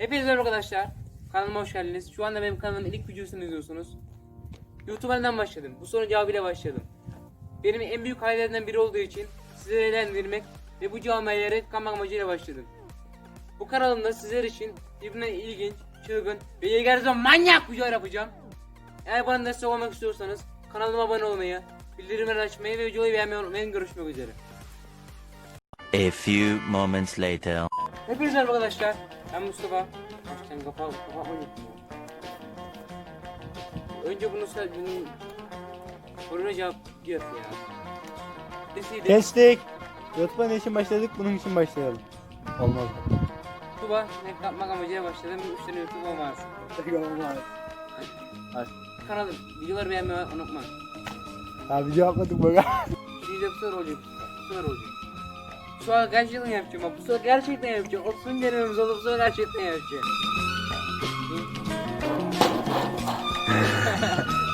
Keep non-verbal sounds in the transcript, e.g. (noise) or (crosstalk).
Hepinize merhaba arkadaşlar. Kanalıma hoş geldiniz. Şu anda benim kanalımın ilk videosunu izliyorsunuz. YouTube'dan başladım. Bu sorunun cevabıyla başladım. Benim en büyük hayallerimden biri olduğu için sizleri eğlendirmek ve bu camiaları kanmak amacıyla başladım. Bu kanalımda sizler için birbirinden ilginç, çılgın ve yegerzen manyak videolar yapacağım. Eğer bana destek olmak istiyorsanız kanalıma abone olmayı, bildirimleri açmayı ve videoyu beğenmeyi unutmayın. Görüşmek üzere. A few moments later. Hepinize merhaba arkadaşlar. Ben Mustafa. Sen kafa kafa unuttum. Önce bunu sen bunun soruna cevap yap ya. Nesiydi? Kestik. YouTube'a ne için başladık? Bunun için başlayalım. Olmaz mı? Tuba ne yapmak amacıyla başladım. 3 tane YouTube olmaz. Aç. Kanalı videoları beğenmeyi unutma. Abi cevapladık bak. Şimdi bu sefer olacak. Bu sefer olacak. Bu sefer gerçekten yapacağım bak. Bu sefer gerçekten yapacağım. 30 denememiz oldu. Bu sefer gerçekten yapacağım. (laughs)